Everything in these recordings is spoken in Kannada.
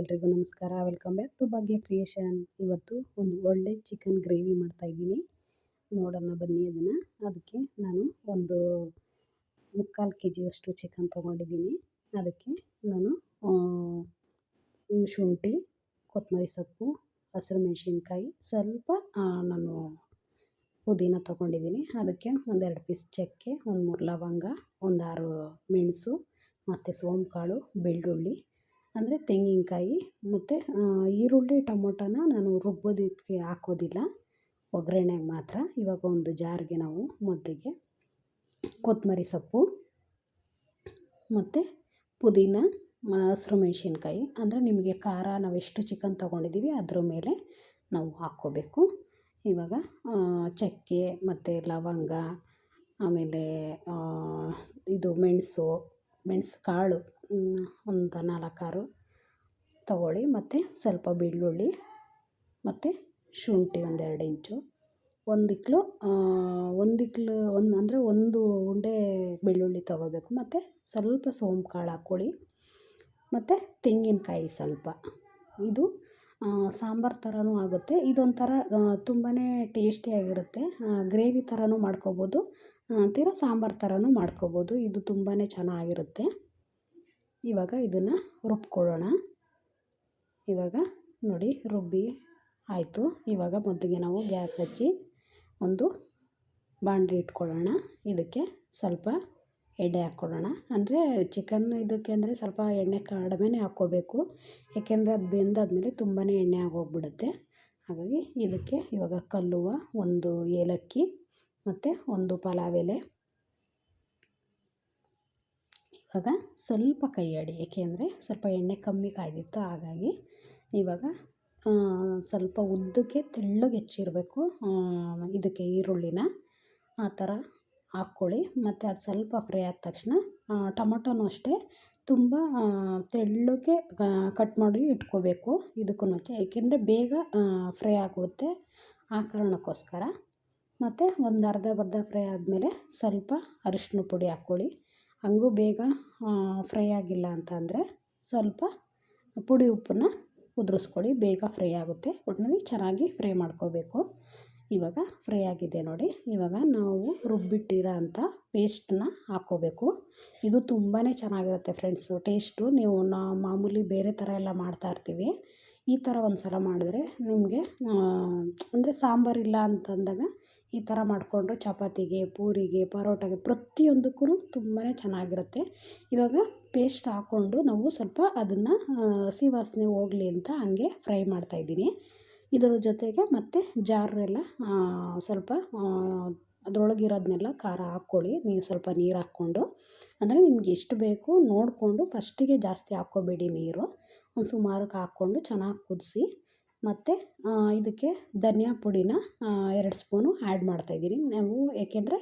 ಎಲ್ರಿಗೂ ನಮಸ್ಕಾರ. Welcome back to Bhagya creation ಇವತ್ತು ಒಂದು ಒಳ್ಳೆ ಚಿಕನ್ ಗ್ರೇವಿ ಮಾಡ್ತಾಯಿದ್ದೀನಿ ನೋಡೋಣ ಬನ್ನಿ ಅದನ್ನು. ಅದಕ್ಕೆ ನಾನು ಒಂದು ಮುಕ್ಕಾಲು ಕೆ ಜಿಯಷ್ಟು ಚಿಕನ್ ತೊಗೊಂಡಿದ್ದೀನಿ. ಅದಕ್ಕೆ ನಾನು ಶುಂಠಿ ಕೊತ್ತಂಬರಿ ಸೊಪ್ಪು, ಹಸಿರು ಮೆಣಸಿನ್ಕಾಯಿ, ಸ್ವಲ್ಪ ನಾನು ಪುದೀನ ತೊಗೊಂಡಿದ್ದೀನಿ. ಅದಕ್ಕೆ ಒಂದೆರಡು ಪೀಸ್ ಚಕ್ಕೆ, ಒಂದು ಮೂರು ಲವಂಗ, ಒಂದು ಆರು ಮೆಣಸು, ಮತ್ತು ಸೋಂಪು ಕಾಳು ಬೆಳ್ಳುಳ್ಳಿ ಅಂದರೆ ತೆಂಗಿನಕಾಯಿ ಮತ್ತು ಈರುಳ್ಳಿ ಟೊಮೊಟೊನ ನಾನು ರುಬ್ಬೋದಕ್ಕೆ ಹಾಕೋದಿಲ್ಲ. ಒಗ್ಗರಣೆಗೆ ಮಾತ್ರ. ಇವಾಗ ಒಂದು ಜಾರಿಗೆ ನಾವು ಮೊದಲಿಗೆ ಕೊತ್ತಂಬರಿ ಸೊಪ್ಪು ಮತ್ತು ಪುದೀನ ಹಸ್ರು ಮೆಣಸಿನ್ಕಾಯಿ. ಅಂದರೆ ನಿಮಗೆ ಖಾರ ನಾವು ಎಷ್ಟು ಚಿಕನ್ ತೊಗೊಂಡಿದ್ದೀವಿ ಅದ್ರ ಮೇಲೆ ನಾವು ಹಾಕ್ಕೋಬೇಕು. ಇವಾಗ ಚಕ್ಕೆ ಮತ್ತು ಲವಂಗ, ಆಮೇಲೆ ಇದು ಮೆಣಸು ಮೆಣಸು ಕಾಳು ಒಂದು ನಾಲ್ಕಾರು ತಗೊಳ್ಳಿ. ಮತ್ತು ಸ್ವಲ್ಪ ಬೆಳ್ಳುಳ್ಳಿ ಮತ್ತು ಶುಂಠಿ ಒಂದೆರಡು ಇಂಚು. ಒಂದು ಒಂದಿಕ್ಲು ಒಂದು ಇಕ್ಲು ಒಂದು, ಅಂದರೆ ಒಂದು ಉಂಡೆ ಬೆಳ್ಳುಳ್ಳಿ ತಗೋಬೇಕು ಮತ್ತು ಸ್ವಲ್ಪ ಸೋಂಪು ಕಾಳು ಹಾಕ್ಕೊಳ್ಳಿ. ಮತ್ತು ತೆಂಗಿನಕಾಯಿ ಸ್ವಲ್ಪ. ಇದು ಸಾಂಬಾರು ಥರನೂ ಆಗುತ್ತೆ. ಇದೊಂಥರ ತುಂಬಾ ಟೇಸ್ಟಿಯಾಗಿರುತ್ತೆ ಗ್ರೇವಿ ಥರನೂ ಮಾಡ್ಕೊಬೋದು. ತಿರ ಸಾಂಬಾರು ಥರನೂ ಮಾಡ್ಕೊಬೋದು. ಇದು ತುಂಬಾ ಚೆನ್ನಾಗಿರುತ್ತೆ. ಇವಾಗ ಇದನ್ನು ರುಬ್ಕೊಳ್ಳೋಣ. ಇವಾಗ ನೋಡಿ, ರುಬ್ಬಿ ಆಯಿತು. ಇವಾಗ ಮೊದಲಿಗೆ ನಾವು ಗ್ಯಾಸ್ ಹಚ್ಚಿ ಒಂದು ಬಾಣಲಿ ಇಟ್ಕೊಳ್ಳೋಣ. ಇದಕ್ಕೆ ಸ್ವಲ್ಪ ಎಣ್ಣೆ ಹಾಕ್ಕೊಳ್ಳೋಣ. ಅಂದರೆ ಚಿಕನ್ ಇದಕ್ಕೆ ಅಂದರೆ ಸ್ವಲ್ಪ ಎಣ್ಣೆ ಕಡಿಮೆನೇ ಹಾಕ್ಕೋಬೇಕು. ಏಕೆಂದರೆ ಅದು ಬೆಂದಾದ್ಮೇಲೆ ತುಂಬಾ ಎಣ್ಣೆ ಆಗೋಗ್ಬಿಡುತ್ತೆ. ಹಾಗಾಗಿ ಇದಕ್ಕೆ ಇವಾಗ ಕಲ್ಲುವ ಒಂದು ಏಲಕ್ಕಿ ಮತ್ತು ಒಂದು ಪಲಾವ್ ಎಲೆ ಇವಾಗ ಸ್ವಲ್ಪ ಕೈ ಆಡಿ ಏಕೆಂದರೆ ಸ್ವಲ್ಪ ಎಣ್ಣೆ ಕಮ್ಮಿ ಕಾಯ್ದಿತ್ತು, ಹಾಗಾಗಿ ಇವಾಗ ಸ್ವಲ್ಪ ಉದ್ದಕ್ಕೆ ತೆಳ್ಳಗೆ ಹೆಚ್ಚಿರಬೇಕು ಇದಕ್ಕೆ ಈರುಳ್ಳಿನ. ಆ ಥರ ಹಾಕ್ಕೊಳ್ಳಿ. ಮತ್ತು ಅದು ಸ್ವಲ್ಪ ಫ್ರೈ ಆದ ತಕ್ಷಣ ಟೊಮೊಟೊನೂ ಅಷ್ಟೇ ತುಂಬ ತೆಳ್ಳಗೆ ಕಟ್ ಮಾಡಿ ಇಟ್ಕೋಬೇಕು ಇದಕ್ಕೂ ಏಕೆಂದರೆ ಬೇಗ ಫ್ರೈ ಆಗುತ್ತೆ ಆ ಕಾರಣಕ್ಕೋಸ್ಕರ. ಮತ್ತು ಒಂದು ಅರ್ಧ ಬರ್ಧ ಫ್ರೈ ಆದಮೇಲೆ ಸ್ವಲ್ಪ ಅರಿಶಿನ ಪುಡಿ ಹಾಕ್ಕೊಳ್ಳಿ. ಹಂಗೂ ಬೇಗ ಫ್ರೈ ಆಗಿಲ್ಲ ಅಂತಂದರೆ ಸ್ವಲ್ಪ ಪುಡಿ ಉಪ್ಪನ್ನು ಉದುರಿಸ್ಕೊಳ್ಳಿ. ಬೇಗ ಫ್ರೈ ಆಗುತ್ತೆ. ಒಟ್ಟಿನಲ್ಲಿ ಚೆನ್ನಾಗಿ ಫ್ರೈ ಮಾಡ್ಕೋಬೇಕು. ಇವಾಗ ಫ್ರೈ ಆಗಿದೆ ನೋಡಿ. ಇವಾಗ ನಾವು ರುಬ್ಬಿಟ್ಟಿರೋ ಅಂಥ ಪೇಸ್ಟನ್ನ ಹಾಕ್ಕೋಬೇಕು. ಇದು ತುಂಬಾ ಚೆನ್ನಾಗಿರುತ್ತೆ ಫ್ರೆಂಡ್ಸು. ಟೇಸ್ಟು ನೀವು ನಾ ಮಾಮೂಲಿ ಬೇರೆ ಥರ ಎಲ್ಲ ಮಾಡ್ತಾಯಿರ್ತೀವಿ ಈ ಥರ ಒಂದು ಸಲ ಮಾಡಿದ್ರೆ ನಿಮಗೆ ಅಂದರೆ ಸಾಂಬಾರಿಲ್ಲ ಅಂತಂದಾಗ ಈ ಥರ ಮಾಡಿಕೊಂಡ್ರೆ ಚಪಾತಿಗೆ, ಪೂರಿಗೆ, ಪರೋಟಗೆ ಪ್ರತಿಯೊಂದಕ್ಕೂ ತುಂಬಾ ಚೆನ್ನಾಗಿರುತ್ತೆ. ಇವಾಗ ಪೇಸ್ಟ್ ಹಾಕ್ಕೊಂಡು ನಾವು ಸ್ವಲ್ಪ ಅದನ್ನು ಹಸಿ ವಾಸನೆ ಹೋಗಲಿ ಅಂತ ಹಂಗೆ ಫ್ರೈ ಮಾಡ್ತಾಯಿದ್ದೀನಿ ಇದರ ಜೊತೆಗೆ ಮತ್ತು ಜಾರೆಲ್ಲ ಸ್ವಲ್ಪ ಅದರೊಳಗಿರೋದನ್ನೆಲ್ಲ ಖಾರ ಹಾಕ್ಕೊಳ್ಳಿ. ನೀವು ಸ್ವಲ್ಪ ನೀರು ಹಾಕ್ಕೊಂಡು. ಅಂದರೆ ನಿಮ್ಗೆ ಎಷ್ಟು ಬೇಕು ನೋಡಿಕೊಂಡು ಫಸ್ಟಿಗೆ ಜಾಸ್ತಿ ಹಾಕ್ಕೋಬೇಡಿ ನೀರು. ಒಂದು ಸುಮಾರಕ್ಕೆ ಹಾಕ್ಕೊಂಡು ಚೆನ್ನಾಗಿ ಕುದಿಸಿ. ಮತ್ತು ಇದಕ್ಕೆ ಧನಿಯಾ ಪುಡಿನ ಎರಡು ಸ್ಪೂನು ಆ್ಯಡ್ ಮಾಡ್ತಾಯಿದ್ದೀನಿ ನಾವು ಏಕೆಂದರೆ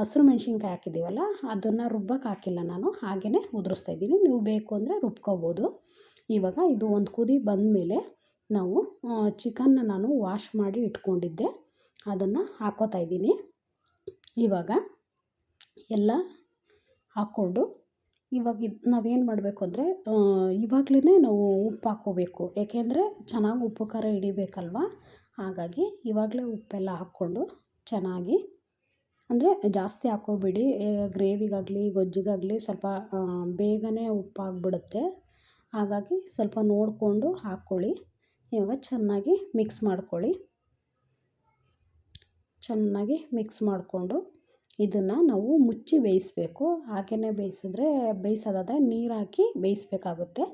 ಹಸಿರು ಮೆಣ್ಸಿನ್ಕಾಯಿ ಹಾಕಿದ್ದೀವಲ್ಲ, ಅದನ್ನು ರುಬ್ಬಕ್ಕೆ ಹಾಕಿಲ್ಲ ನಾನು. ಹಾಗೆಯೇ ಉದುರಿಸ್ತಾಯಿದ್ದೀನಿ ನೀವು ಬೇಕು ಅಂದರೆ ರುಬ್ಕೋಬೋದು. ಇವಾಗ ಇದು ಒಂದು ಕುದಿ ಬಂದಮೇಲೆ ನಾವು ಚಿಕನ್ನ ನಾನು ವಾಶ್ ಮಾಡಿ ಇಟ್ಕೊಂಡಿದ್ದೆ. ಅದನ್ನು ಹಾಕೋತಾ ಇದ್ದೀನಿ. ಇವಾಗ ಎಲ್ಲ ಹಾಕ್ಕೊಂಡು ಇವಾಗ ಇದು, ನಾವೇನು ಮಾಡಬೇಕು ಅಂದರೆ ಇವಾಗಲೇ ನಾವು ಉಪ್ಪು ಹಾಕ್ಕೋಬೇಕು. ಏಕೆಂದರೆ ಚೆನ್ನಾಗಿ ಉಪ್ಪು ಖಾರ ಹಿಡಿಬೇಕಲ್ವ? ಹಾಗಾಗಿ ಇವಾಗಲೇ ಉಪ್ಪೆಲ್ಲ ಹಾಕ್ಕೊಂಡು ಚೆನ್ನಾಗಿ, ಅಂದರೆ ಜಾಸ್ತಿ ಹಾಕ್ಕೋಬೇಡಿ. ಗ್ರೇವಿಗಾಗಲಿ, ಗೊಜ್ಜಿಗಾಗಲಿ ಸ್ವಲ್ಪ ಬೇಗನೆ ಉಪ್ಪಾಗ್ಬಿಡುತ್ತೆ ಹಾಗಾಗಿ ಸ್ವಲ್ಪ ನೋಡಿಕೊಂಡು ಹಾಕ್ಕೊಳ್ಳಿ. ಇವಾಗ ಚೆನ್ನಾಗಿ ಮಿಕ್ಸ್ ಮಾಡ್ಕೊಳ್ಳಿ. ಚೆನ್ನಾಗಿ ಮಿಕ್ಸ್ ಮಾಡಿಕೊಂಡು ಇದನ್ನು ನಾವು ಮುಚ್ಚಿ ಬೇಯಿಸ್ಬೇಕು. ಹಾಗೆಯೇ ಬೇಯಿಸಿದ್ರೆ ಬೇಯಿಸೋದಾದರೆ ನೀರು ಹಾಕಿ ಬೇಯಿಸಬೇಕಾಗುತ್ತೆ.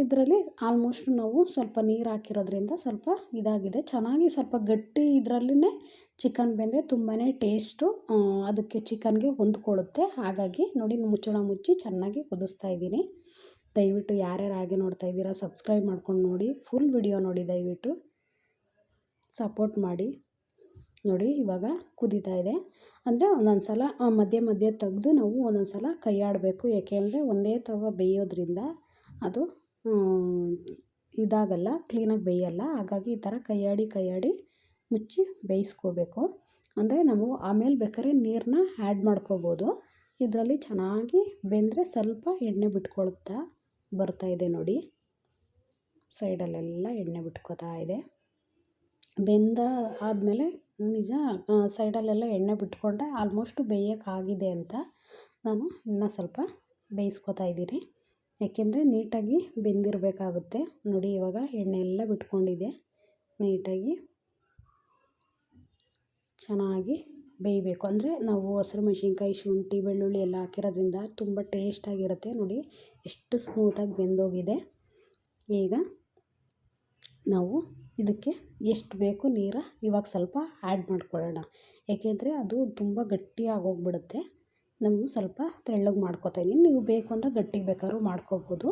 ಇದರಲ್ಲಿ ಆಲ್ಮೋಸ್ಟ್ ನಾವು ಸ್ವಲ್ಪ ನೀರು ಹಾಕಿರೋದ್ರಿಂದ ಸ್ವಲ್ಪ ಇದಾಗಿದೆ. ಚೆನ್ನಾಗಿ ಸ್ವಲ್ಪ ಗಟ್ಟಿ ಇದರಲ್ಲೇ ಚಿಕನ್ ಬೆಂದರೆ ತುಂಬಾ ಟೇಸ್ಟು ಅದಕ್ಕೆ ಚಿಕನ್ಗೆ ಹೊಂದ್ಕೊಳ್ಳುತ್ತೆ. ಹಾಗಾಗಿ ನೋಡಿ, ಮುಚ್ಚಳ ಮುಚ್ಚಿ ಚೆನ್ನಾಗಿ ಕುದಿಸ್ತಾ ಇದ್ದೀನಿ. ದಯವಿಟ್ಟು ಯಾರ್ಯಾರು ಹಾಗೆ ನೋಡ್ತಾ ಇದ್ದೀರಾ ಸಬ್ಸ್ಕ್ರೈಬ್ ಮಾಡ್ಕೊಂಡು ನೋಡಿ ಫುಲ್ ವಿಡಿಯೋ ನೋಡಿ ದಯವಿಟ್ಟು. ಸಪೋರ್ಟ್ ಮಾಡಿ. ನೋಡಿ, ಇವಾಗ ಕುದೀತಾ ಇದೆ. ಅಂದರೆ ಒಂದೊಂದು ಸಲ ಮಧ್ಯೆ ಮಧ್ಯೆ ತೆಗೆದು ನಾವು ಒಂದೊಂದು ಸಲ ಕೈ ಆಡಬೇಕು ಏಕೆಂದರೆ ಒಂದೇ ತವ ಬೇಯೋದ್ರಿಂದ ಅದು ಇದಾಗಲ್ಲ ಕ್ಲೀನಾಗಿ ಬೇಯಲ್ಲ. ಹಾಗಾಗಿ ಈ ಥರ ಕೈಯಾಡಿ ಕೈಯಾಡಿ ಮುಚ್ಚಿ ಬೇಯಿಸ್ಕೋಬೇಕು. ಅಂದರೆ ನಾವು ಆಮೇಲೆ ಬೇಕಾದ್ರೆ ನೀರನ್ನ ಆ್ಯಡ್ ಮಾಡ್ಕೋಬೋದು. ಇದರಲ್ಲಿ ಚೆನ್ನಾಗಿ ಬೆಂದರೆ ಸ್ವಲ್ಪ ಎಣ್ಣೆ ಬಿಟ್ಕೊಳ್ತಾ ಬರ್ತಾಯಿದೆ ನೋಡಿ. ಸೈಡಲ್ಲೆಲ್ಲ ಎಣ್ಣೆ ಬಿಟ್ಕೋತಾ ಇದೆ. ಬೆಂದ ಆದಮೇಲೆ ನಿಜ ಸೈಡಲ್ಲೆಲ್ಲ ಎಣ್ಣೆ ಬಿಟ್ಕೊಂಡೆ ಆಲ್ಮೋಸ್ಟ್ ಬೇಯೋಕ್ಕಾಗಿದೆ ಅಂತ ನಾನು ಇನ್ನೂ ಸ್ವಲ್ಪ ಬೇಯಿಸ್ಕೊತಾ ಇದ್ದೀನಿ. ಯಾಕೆಂದರೆ ನೀಟಾಗಿ ಬೆಂದಿರಬೇಕಾಗುತ್ತೆ. ನೋಡಿ, ಇವಾಗ ಎಣ್ಣೆ ಎಲ್ಲ ಬಿಟ್ಕೊಂಡಿದೆ. ನೀಟಾಗಿ ಚೆನ್ನಾಗಿ ಬೇಯಬೇಕು. ಅಂದರೆ ನಾವು ಹಸಿರು ಮೆಣ್ಸಿನ್ಕಾಯಿ, ಶುಂಠಿ, ಬೆಳ್ಳುಳ್ಳಿ ಎಲ್ಲ ಹಾಕಿರೋದ್ರಿಂದ ತುಂಬ ಟೇಸ್ಟಾಗಿರುತ್ತೆ ನೋಡಿ, ಎಷ್ಟು ಸ್ಮೂತಾಗಿ ಬೆಂದೋಗಿದೆ. ಈಗ ನಾವು ಇದಕ್ಕೆ ಎಷ್ಟು ಬೇಕು ನೀರು ಇವಾಗ ಸ್ವಲ್ಪ ಆ್ಯಡ್ ಮಾಡ್ಕೊಳ್ಳೋಣ. ಏಕೆಂದರೆ ಅದು ತುಂಬ ಗಟ್ಟಿಯಾಗಿ ಹೋಗ್ಬಿಡುತ್ತೆ ನಾವು ಸ್ವಲ್ಪ ತೆಳ್ಳಗೆ ಮಾಡ್ಕೋತಾ ನೀವು ಬೇಕು ಅಂದರೆ ಗಟ್ಟಿಗೆ ಬೇಕಾದ್ರೂ ಮಾಡ್ಕೋಬೋದು.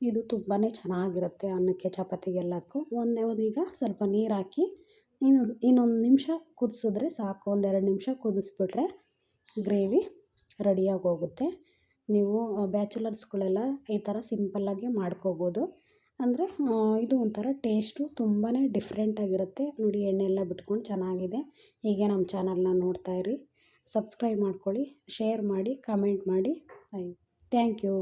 ಇದು ತುಂಬಾ ಚೆನ್ನಾಗಿರುತ್ತೆ ಅನ್ನಕ್ಕೆ, ಚಪಾತಿಗೆ ಎಲ್ಲದಕ್ಕೂ. ಒಂದೇ ಒಂದು ಈಗ ಸ್ವಲ್ಪ ನೀರು ಹಾಕಿ ಇನ್ನು, ಇನ್ನೊಂದು ನಿಮಿಷ ಕುದಿಸಿದ್ರೆ ಸಾಕು. ಒಂದೆರಡು ನಿಮಿಷ ಕುದಿಸ್ಬಿಟ್ರೆ ಗ್ರೇವಿ ರೆಡಿಯಾಗಿ ಹೋಗುತ್ತೆ. ನೀವು ಬ್ಯಾಚುಲರ್ಸ್ಗಳೆಲ್ಲ ಈ ಥರ ಸಿಂಪಲ್ಲಾಗಿ ಮಾಡ್ಕೋಬೋದು. ಅಂದರೆ ಇದು ಒಂಥರ ಟೇಸ್ಟು ತುಂಬಾ ಡಿಫ್ರೆಂಟಾಗಿರುತ್ತೆ ನೋಡಿ ಎಣ್ಣೆ ಎಲ್ಲ ಬಿಟ್ಕೊಂಡು ಚೆನ್ನಾಗಿದೆ. ಹೀಗೆ ನಮ್ಮ ಚಾನಲ್ನ ನೋಡ್ತಾಯಿರಿ ಸಬ್ಸ್ಕ್ರೈಬ್ ಮಾಡ್ಕೊಳ್ಳಿ, ಶೇರ್ ಮಾಡಿ, ಕಮೆಂಟ್ ಮಾಡಿ. Thank you.